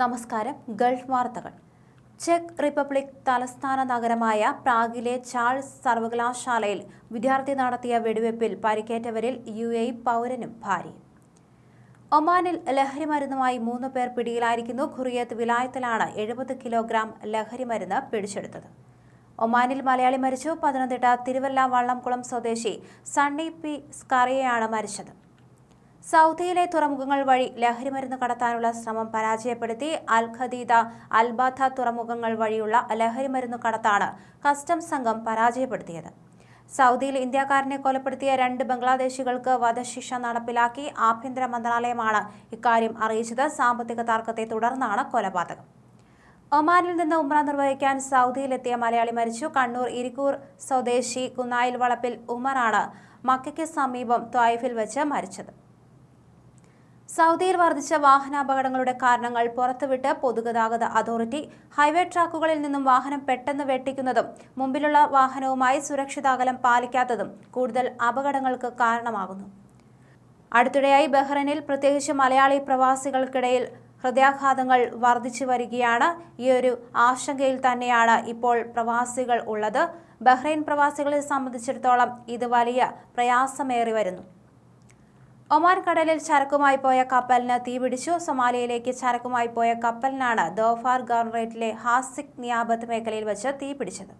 നമസ്കാരം. ഗൾഫ് വാർത്തകൾ. Check republic തലസ്ഥാന നഗരമായ പ്രാഗിലെ ചാൾസ് സർവകലാശാലയിൽ വിദ്യാർത്ഥി നടത്തിയ വെടിവെപ്പിൽ പരിക്കേറ്റവരിൽ യു എ പൗരനും ഭാര്യയും. ഒമാനിൽ ലഹരി മരുന്നുമായി മൂന്ന് പേർ പിടിയിലായിരിക്കുന്നു. ഖുറിയത്ത് വിലായത്തിലാണ് എഴുപത് കിലോഗ്രാം ലഹരി മരുന്ന് പിടിച്ചെടുത്തത്. ഒമാനിൽ മലയാളി മരിച്ചു. പത്തനംതിട്ട തിരുവല്ല വള്ളംകുളം സ്വദേശി സണ്ണി പി സ്കറിയയാണ് മരിച്ചത്. സൗദിയിലെ തുറമുഖങ്ങൾ വഴി ലഹരിമരുന്ന് കടത്താനുള്ള ശ്രമം പരാജയപ്പെടുത്തി അൽ ഖദീദ അൽബാഥ തുറമുഖങ്ങൾ വഴിയുള്ള ലഹരിമരുന്ന് കടത്താണ് കസ്റ്റംസ് സംഘം പരാജയപ്പെടുത്തിയത്. സൗദിയിൽ ഇന്ത്യക്കാരനെ കൊലപ്പെടുത്തിയ രണ്ട് ബംഗ്ലാദേശികൾക്ക് വധശിക്ഷ നടപ്പിലാക്കി ആഭ്യന്തര മന്ത്രാലയമാണ് ഇക്കാര്യം അറിയിച്ചത്. സാമ്പത്തിക തർക്കത്തെ തുടർന്നാണ് കൊലപാതകം. ഒമാനിൽ നിന്ന് ഉമ്ര നിർവഹിക്കാൻ സൗദിയിലെത്തിയ മലയാളി മരിച്ചു. കണ്ണൂർ ഇരിക്കൂർ സ്വദേശി കുന്നായിൽ വളപ്പിൽ ഉമറാണ് മക്കയ്ക്ക് സമീപം ത്വായിഫിൽ വെച്ച് മരിച്ചത്. സൗദിയിൽ വർദ്ധിച്ച വാഹനാപകടങ്ങളുടെ കാരണങ്ങൾ പുറത്തുവിട്ട് പൊതുഗതാഗത അതോറിറ്റി ഹൈവേ ട്രാക്കുകളിൽ നിന്നും വാഹനം പെട്ടെന്ന് വെട്ടിക്കുന്നതും മുമ്പിലുള്ള വാഹനവുമായി സുരക്ഷിത അകലം പാലിക്കാത്തതും കൂടുതൽ അപകടങ്ങൾക്ക് കാരണമാകുന്നു. അടുത്തിടെയായി ബഹ്റൈനിൽ പ്രത്യേകിച്ച് മലയാളി പ്രവാസികൾക്കിടയിൽ ഹൃദയാഘാതങ്ങൾ വർദ്ധിച്ചു വരികയാണ്. ഈ ഒരു ആശങ്കയിൽ തന്നെയാണ് ഇപ്പോൾ പ്രവാസികൾ ഉള്ളത്. ബഹ്റൈൻ പ്രവാസികളെ സംബന്ധിച്ചിടത്തോളം ഇത് വലിയ പ്രയാസമേറി വരുന്നു. ഒമാൻ കടലിൽ ചരക്കുമായി പോയ കപ്പലിന് തീപിടിച്ചു. സൊമാലിയയിലേക്ക് ചരക്കുമായി പോയ കപ്പലിനാണ് ദോഫാർ ഗവർണറേറ്റിലെ ഹാസിക് നിയാബത്ത് മേഖലയിൽ വെച്ച് തീപിടിച്ചത്.